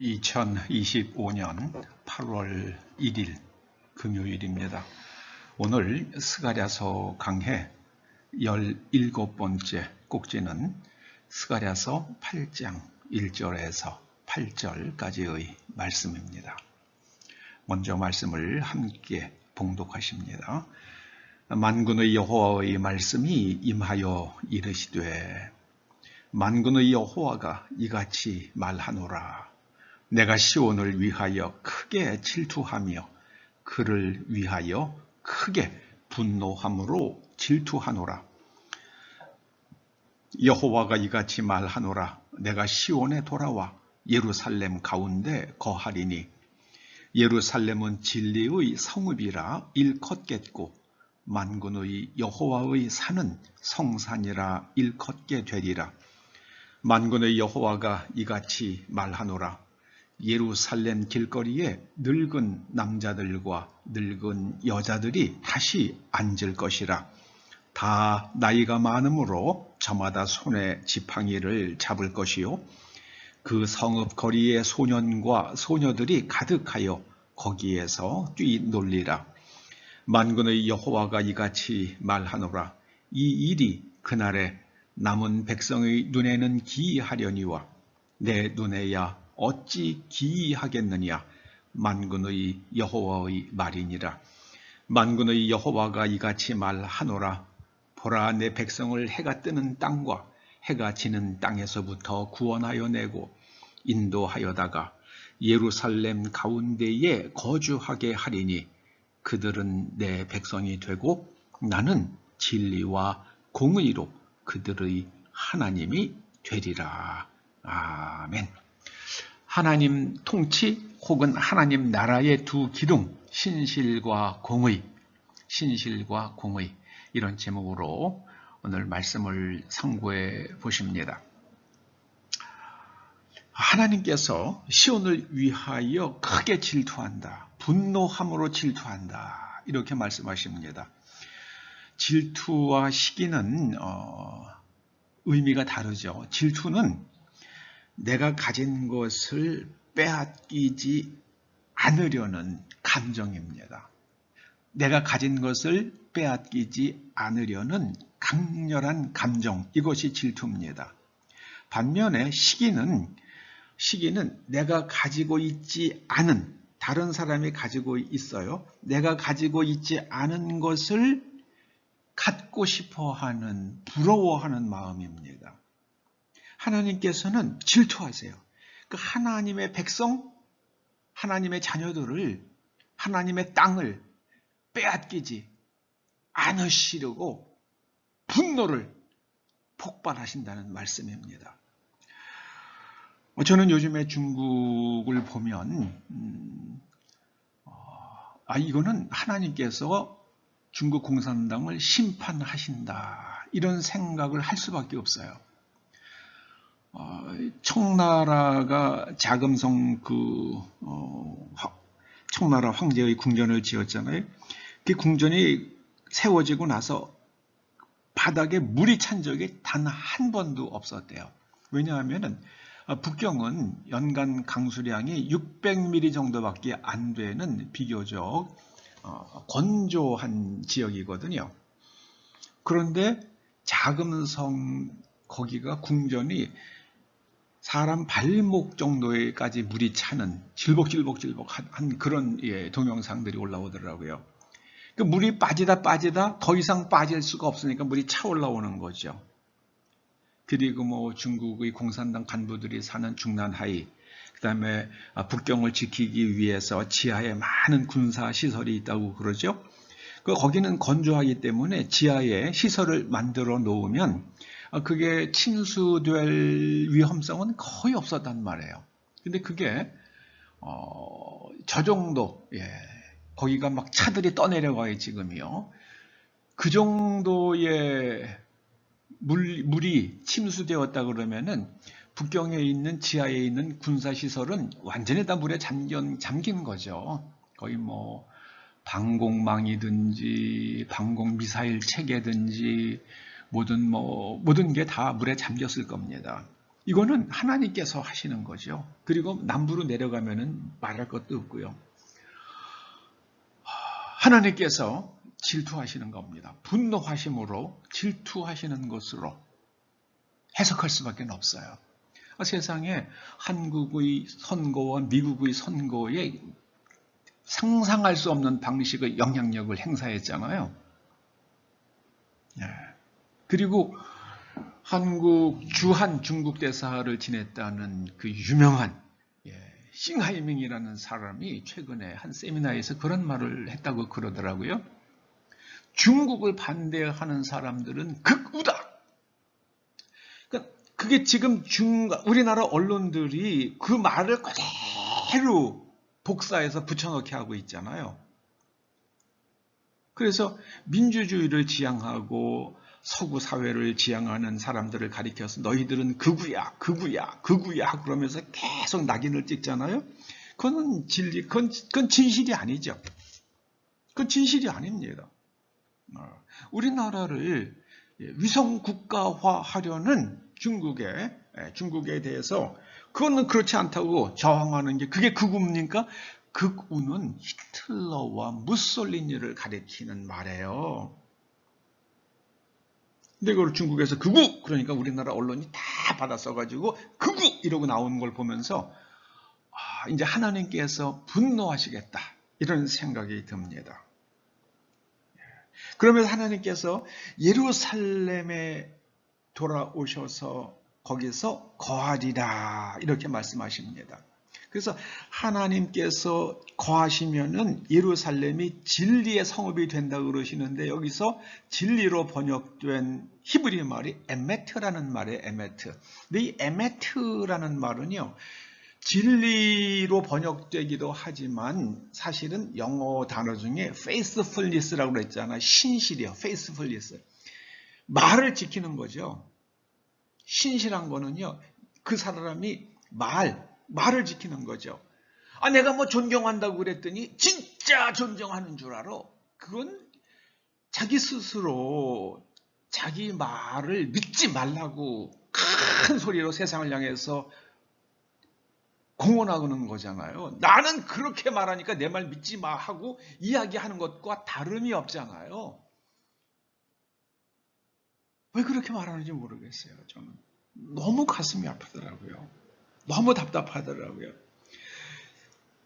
2025년 8월 1일 금요일입니다. 오늘 스가랴서 강해 17번째 꼭지는 스가랴서 8장 1절에서 8절까지의 말씀입니다. 먼저 말씀을 함께 봉독하십니다. 만군의 여호와의 말씀이 임하여 이르시되 만군의 여호와가 이같이 말하노라 내가 시온을 위하여 크게 질투하며 그를 위하여 크게 분노함으로 질투하노라. 여호와가 이같이 말하노라. 내가 시온에 돌아와 예루살렘 가운데 거하리니 예루살렘은 진리의 성읍이라 일컫겠고 만군의 여호와의 산은 성산이라 일컫게 되리라. 만군의 여호와가 이같이 말하노라. 예루살렘 길거리에 늙은 남자들과 늙은 여자들이 다시 앉을 것이라. 다 나이가 많으므로 저마다 손에 지팡이를 잡을 것이요. 그 성읍 거리에 소년과 소녀들이 가득하여 거기에서 뛰놀리라. 만군의 여호와가 이같이 말하노라. 이 일이 그날에 남은 백성의 눈에는 기이하려니와 내 눈에야 어찌 기이하겠느냐 만군의 여호와의 말이니라 만군의 여호와가 이같이 말하노라 보라 내 백성을 해가 뜨는 땅과 해가 지는 땅에서부터 구원하여 내고 인도하여다가 예루살렘 가운데에 거주하게 하리니 그들은 내 백성이 되고 나는 진리와 공의로 그들의 하나님이 되리라. 아멘. 하나님 통치 혹은 하나님 나라의 두 기둥, 신실과 공의, 신실과 공의 이런 제목으로 오늘 말씀을 상고해 보십니다. 하나님께서 시온을 위하여 크게 질투한다. 분노함으로 질투한다. 이렇게 말씀하십니다. 질투와 시기는 어, 의미가 다르죠. 질투는 내가 가진 것을 빼앗기지 않으려는 감정입니다. 내가 가진 것을 빼앗기지 않으려는 강렬한 감정, 이것이 질투입니다. 반면에 시기는, 시기는 내가 가지고 있지 않은, 다른 사람이 가지고 있어요. 내가 가지고 있지 않은 것을 갖고 싶어 하는, 부러워하는 마음입니다. 하나님께서는 질투하세요. 그 하나님의 백성, 하나님의 자녀들을, 하나님의 땅을 빼앗기지 않으시려고 분노를 폭발하신다는 말씀입니다. 저는 요즘에 중국을 보면 음, 어, 아 이거는 하나님께서 중국 공산당을 심판하신다 이런 생각을 할 수밖에 없어요. 어, 청나라가 자금성 그 어, 청나라 황제의 궁전을 지었잖아요. 그 궁전이 세워지고 나서 바닥에 물이 찬 적이 단 한 번도 없었대요. 왜냐하면 북경은 연간 강수량이 600mm 정도밖에 안 되는 비교적 어, 건조한 지역이거든요. 그런데 자금성 거기가 궁전이 사람 발목 정도에까지 물이 차는 질벅질벅질벅한 그런 예, 동영상들이 올라오더라고요. 그 물이 빠지다 빠지다 더 이상 빠질 수가 없으니까 물이 차 올라오는 거죠. 그리고 뭐 중국의 공산당 간부들이 사는 중난하이, 그 다음에 북경을 지키기 위해서 지하에 많은 군사 시설이 있다고 그러죠. 그 거기는 건조하기 때문에 지하에 시설을 만들어 놓으면 아, 그게 침수될 위험성은 거의 없었단 말이에요. 근데 그게 어, 저 정도 예, 거기가 막 차들이 떠내려가요 지금이요. 그 정도의 물, 물이 침수되었다 그러면은 북경에 있는 지하에 있는 군사시설은 완전히 다 물에 잠긴, 잠긴 거죠. 거의 뭐 방공망이든지 방공 미사일 체계든지 모든 뭐 모든 게 다 물에 잠겼을 겁니다. 이거는 하나님께서 하시는 거죠. 그리고 남부로 내려가면은 말할 것도 없고요. 하나님께서 질투하시는 겁니다. 분노하심으로 질투하시는 것으로 해석할 수밖에 없어요. 세상에 한국의 선거와 미국의 선거에 상상할 수 없는 방식의 영향력을 행사했잖아요. 예. 그리고 한국 주한 중국 대사를 지냈다는 그 유명한 예, 싱하이밍이라는 사람이 최근에 한 세미나에서 그런 말을 했다고 그러더라고요. 중국을 반대하는 사람들은 극우다. 그러니까 그게 지금 중 우리나라 언론들이 그 말을 그대로 복사해서 붙여넣기 하고 있잖아요. 그래서 민주주의를 지향하고 서구 사회를 지향하는 사람들을 가리켜서 너희들은 극우야, 극우야, 극우야 그러면서 계속 낙인을 찍잖아요. 그건 진리, 그건, 그건 진실이 아니죠. 그건 진실이 아닙니다. 어, 우리나라를 위성 국가화 하려는 중국에 예, 중국에 대해서 그거는 그렇지 않다고 저항하는 게 그게 극우입니까? 극우는 히틀러와 무솔리니를 가리키는 말이에요. 근데 그걸 중국에서 극우 그러니까 우리나라 언론이 다 받아 써가지고 극우 이러고 나오는 걸 보면서 아, 이제 하나님께서 분노하시겠다 이런 생각이 듭니다. 그러면서 하나님께서 예루살렘에 돌아오셔서 거기서 거하리라 이렇게 말씀하십니다. 그래서 하나님께서 거하시면은 예루살렘이 진리의 성읍이 된다 그러시는데 여기서 진리로 번역된 히브리 말이 에메트라는 말이에요. 에메트. 근데 이 에메트라는 말은요. 진리로 번역되기도 하지만 사실은 영어 단어 중에 faithfulness라고 그랬잖아요. 신실이요. faithfulness. 말을 지키는 거죠. 신실한 거는요. 그 사람이 말, 말을 지키는 거죠. 아, 내가 뭐 존경한다고 그랬더니 진짜 존경하는 줄 알아. 그건 자기 스스로 자기 말을 믿지 말라고 큰 소리로 세상을 향해서 공언하는 거잖아요. 나는 그렇게 말하니까 내 말 믿지 마 하고 이야기하는 것과 다름이 없잖아요. 왜 그렇게 말하는지 모르겠어요. 저는 너무 가슴이 아프더라고요. 너무 답답하더라고요.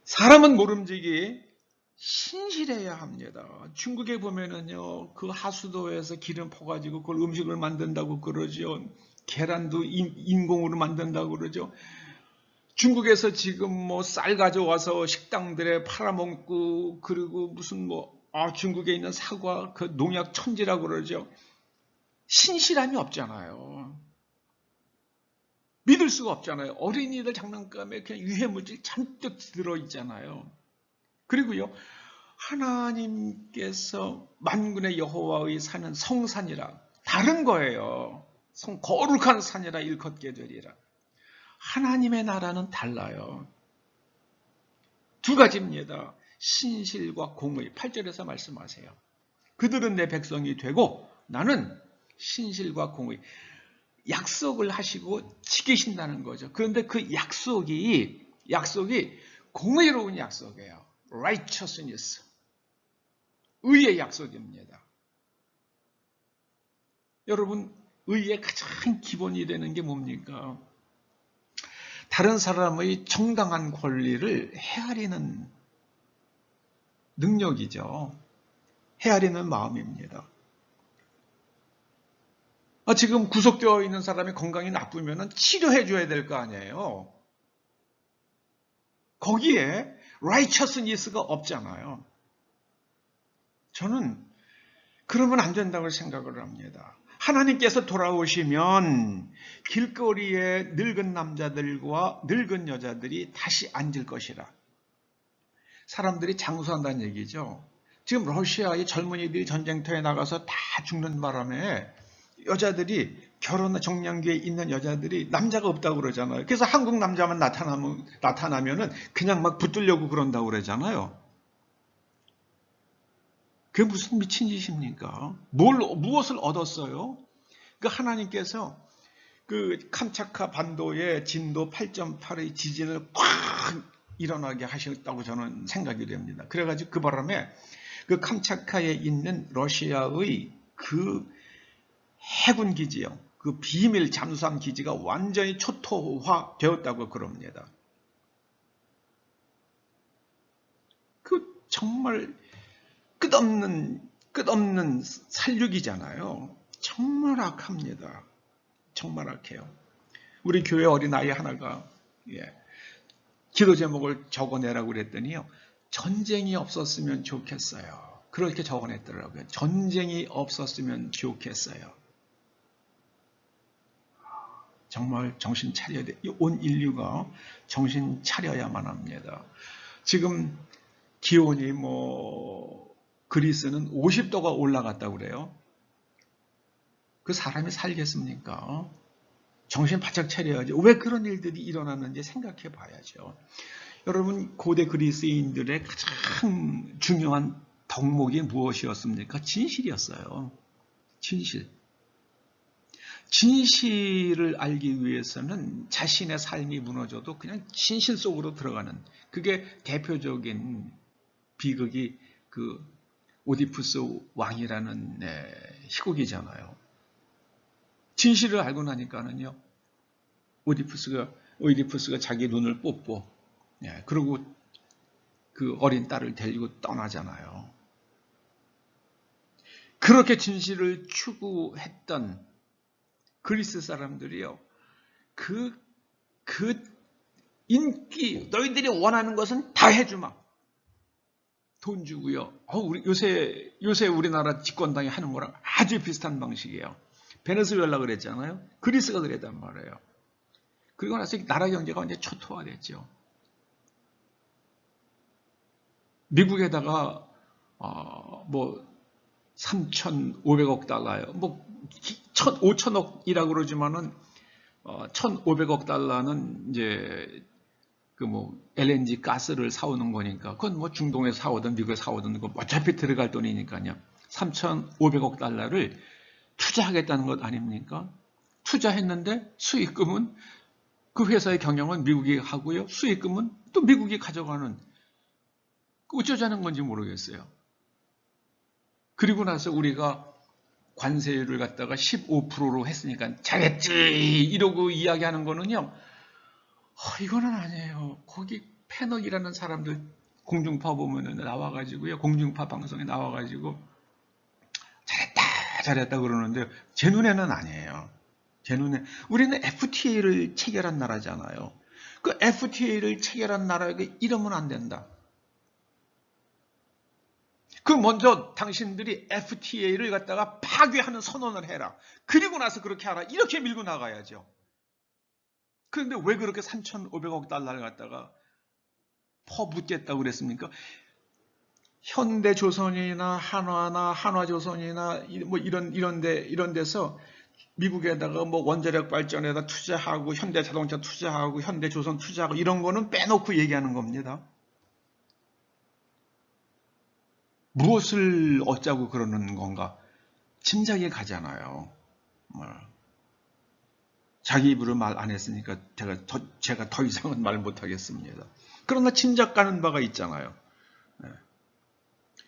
사람은 모름지기 신실해야 합니다. 중국에 보면은요, 그 하수도에서 기름 퍼가지고 그걸 음식을 만든다고 그러죠. 계란도 인 공으로 만든다고 그러죠. 중국에서 지금 뭐 쌀 가져와서 식당들에 팔아먹고 그리고 무슨 뭐 아, 중국에 있는 사과 그 농약 천지라고 그러죠. 신실함이 없잖아요. 믿을 수가 없잖아요. 어린이들 장난감에 그냥 유해물질 잔뜩 들어있잖아요. 그리고요, 하나님께서 만군의 여호와의 산은 성산이라 다른 거예요. 성 거룩한 산이라 일컫게 되리라. 하나님의 나라는 달라요. 두 가지입니다. 신실과 공의. 8절에서 말씀하세요. 그들은 내 백성이 되고 나는 신실과 공의. 약속을 하시고 지키신다는 거죠. 그런데 그 약속이 약속이 공의로운 약속이에요. righteousness. 의의 약속입니다. 여러분, 의의 가장 기본이 되는 게 뭡니까? 다른 사람의 정당한 권리를 헤아리는 능력이죠. 헤아리는 마음입니다. 아, 지금 구속되어 있는 사람이 건강이 나쁘면 치료해 줘야 될 거 아니에요. 거기에 righteousness가 없잖아요. 저는 그러면 안 된다고 생각을 합니다. 하나님께서 돌아오시면 길거리에 늙은 남자들과 늙은 여자들이 다시 앉을 것이라. 사람들이 장수한다는 얘기죠. 지금 러시아의 젊은이들이 전쟁터에 나가서 다 죽는 바람에 여자들이 결혼 정년기에 있는 여자들이 남자가 없다고 그러잖아요. 그래서 한국 남자만 나타나면, 나타나면은 그냥 막 붙들려고 그런다고 그러잖아요. 그게 무슨 미친 짓입니까? 뭘, 무엇을 얻었어요? 그 하나님께서 그 캄차카 반도의 진도 8.8의 지진을 꽉 일어나게 하셨다고 저는 생각이 됩니다. 그래가지고 그 바람에 그 캄차카에 있는 러시아의 그 해군 기지요. 그 비밀 잠수함 기지가 완전히 초토화 되었다고 그럽니다. 그 정말 끝없는 끝없는 살육이잖아요. 정말 악합니다. 정말 악해요. 우리 교회 어린아이 하나가 예, 기도 제목을 적어내라고 그랬더니요. 전쟁이 없었으면 좋겠어요. 그렇게 적어냈더라고요. 전쟁이 없었으면 좋겠어요. 정말 정신 차려야 돼. 온 인류가 정신 차려야만 합니다. 지금 기온이 뭐 그리스는 50도가 올라갔다고 그래요. 그 사람이 살겠습니까? 정신 바짝 차려야죠. 왜 그런 일들이 일어났는지 생각해 봐야죠. 여러분 고대 그리스인들의 가장 중요한 덕목이 무엇이었습니까? 진실이었어요. 진실. 진실을 알기 위해서는 자신의 삶이 무너져도 그냥 진실 속으로 들어가는 그게 대표적인 비극이 그 오디푸스 왕이라는 네, 희곡이잖아요. 진실을 알고 나니까는요. 오디푸스가 오디푸스가 자기 눈을 뽑고 예, 그리고 그 어린 딸을 데리고 떠나잖아요. 그렇게 진실을 추구했던 그리스 사람들이요. 그, 그 인기, 너희들이 원하는 것은 다 해주마. 돈 주고요. 어, 우리 요새, 요새 우리나라 집권당이 하는 거랑 아주 비슷한 방식이에요. 베네수엘라 그랬잖아요. 그리스가 그랬단 말이에요. 그리고 나서 나라 경제가 완전 초토화됐죠. 미국에다가 어, 뭐 3,500억 달러요. 뭐 5천억이라고 그러지만은 어, 1,500억 달러는 이제 그 뭐 LNG 가스를 사오는 거니까 그건 뭐 중동에서 사오든 미국에 사오든 그 어차피 들어갈 돈이니까요. 3,500억 달러를 투자하겠다는 것 아닙니까? 투자했는데 수익금은 그 회사의 경영은 미국이 하고요. 수익금은 또 미국이 가져가는 어쩌자는 건지 모르겠어요. 그리고 나서 우리가 관세를 갖다가 15%로 했으니까 잘했지 이러고 이야기하는 거는요. 어, 이거는 아니에요. 거기 패널이라는 사람들 공중파 보면은 나와가지고요. 공중파 방송에 나와가지고 잘했다 잘했다 그러는데 제 눈에는 아니에요. 제 눈에 우리는 FTA를 체결한 나라잖아요. 그 FTA를 체결한 나라에게 이러면 안 된다. 그 먼저 당신들이 FTA를 갖다가 파괴하는 선언을 해라. 그리고 나서 그렇게 하라. 이렇게 밀고 나가야죠. 그런데 왜 그렇게 3,500억 달러를 갖다가 퍼붓겠다고 그랬습니까? 현대조선이나 한화나 한화조선이나 뭐 이런 이런데 이런 데서 미국에다가 뭐 원자력 발전에다 투자하고 현대자동차 투자하고 현대조선 투자하고 이런 거는 빼놓고 얘기하는 겁니다. 무엇을 어쩌고 그러는 건가? 짐작이 가잖아요. 뭐. 자기 입으로 말 안 했으니까 제가 더, 제가 더 이상은 말 못하겠습니다. 그러나 짐작 가는 바가 있잖아요. 네.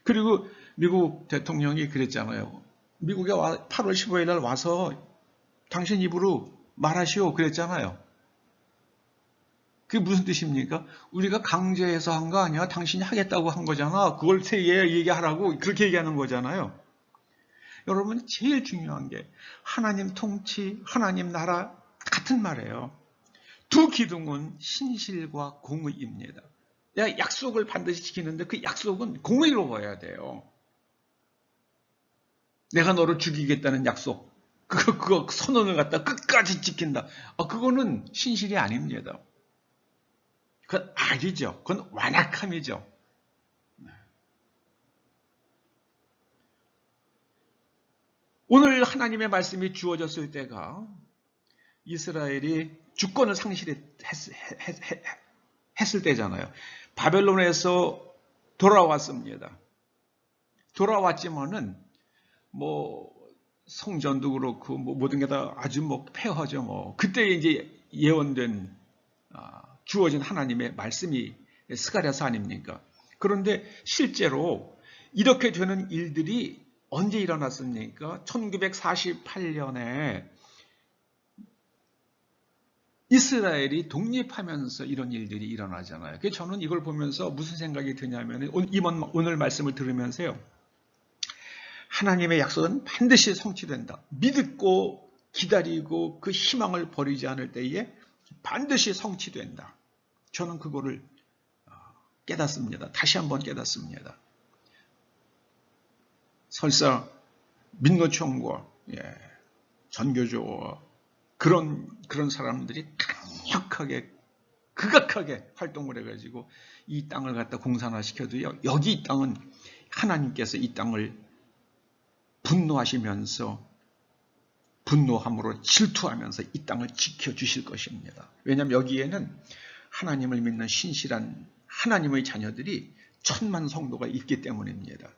그리고 미국 대통령이 그랬잖아요. 미국에 8월 15일 날 와서 당신 입으로 말하시오 그랬잖아요. 그게 무슨 뜻입니까? 우리가 강제해서 한 거 아니야? 당신이 하겠다고 한 거잖아. 그걸 세계 얘기하라고 그렇게 얘기하는 거잖아요. 여러분 제일 중요한 게 하나님 통치, 하나님 나라 같은 말이에요. 두 기둥은 신실과 공의입니다. 내가 약속을 반드시 지키는데 그 약속은 공의로워야 돼요. 내가 너를 죽이겠다는 약속, 그거, 그거 선언을 갖다 끝까지 지킨다. 아, 그거는 신실이 아닙니다. 그건 악이죠. 그건 완악함이죠. 네. 오늘 하나님의 말씀이 주어졌을 때가 이스라엘이 주권을 상실했을 때잖아요. 바벨론에서 돌아왔습니다. 돌아왔지만은 뭐 성전도 그렇고 뭐 모든 게 다 아주 뭐 폐허죠. 뭐 그때 이제 예언된 아, 주어진 하나님의 말씀이 스가랴서 아닙니까? 그런데 실제로 이렇게 되는 일들이 언제 일어났습니까? 1948년에 이스라엘이 독립하면서 이런 일들이 일어나잖아요. 그래서 저는 이걸 보면서 무슨 생각이 드냐면 이번 오늘 말씀을 들으면서요. 하나님의 약속은 반드시 성취된다. 믿고 기다리고 그 희망을 버리지 않을 때에 반드시 성취된다. 저는 그거를 어, 깨닫습니다. 다시 한번 깨닫습니다. 설사 민노총과 예, 전교조와 그런 그런 사람들이 강력하게 극악하게 활동을 해가지고 이 땅을 갖다 공산화 시켜도요. 여기 이 땅은 하나님께서 이 땅을 분노하시면서 분노함으로 질투하면서 이 땅을 지켜주실 것입니다. 왜냐하면 여기에는 하나님을 믿는 신실한 하나님의 자녀들이 천만 성도가 있기 때문입니다.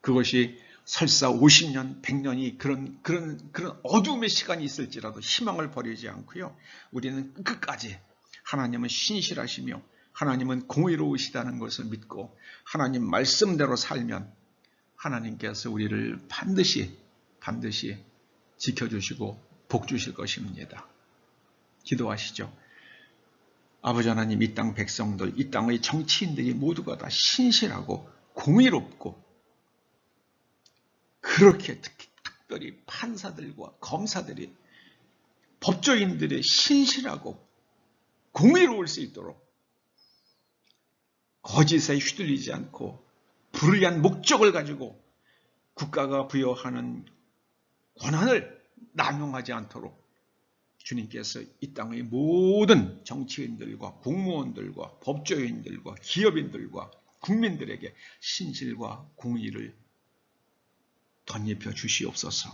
그것이 설사 50년, 100년이 그런, 그런, 그런 어둠의 시간이 있을지라도 희망을 버리지 않고요. 우리는 끝까지 하나님은 신실하시며 하나님은 공의로우시다는 것을 믿고 하나님 말씀대로 살면 하나님께서 우리를 반드시, 반드시 지켜주시고 복 주실 것입니다. 기도하시죠. 아버지 하나님 이 땅 백성들, 이 땅의 정치인들이 모두가 다 신실하고 공의롭고 그렇게 특히, 특별히 판사들과 검사들이 법조인들의 신실하고 공의로울 수 있도록 거짓에 휘둘리지 않고 불의한 목적을 가지고 국가가 부여하는 권한을 남용하지 않도록 주님께서 이 땅의 모든 정치인들과 공무원들과 법조인들과 기업인들과 국민들에게 신실과 공의를 덧입혀 주시옵소서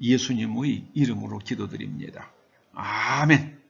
예수님의 이름으로 기도드립니다. 아멘.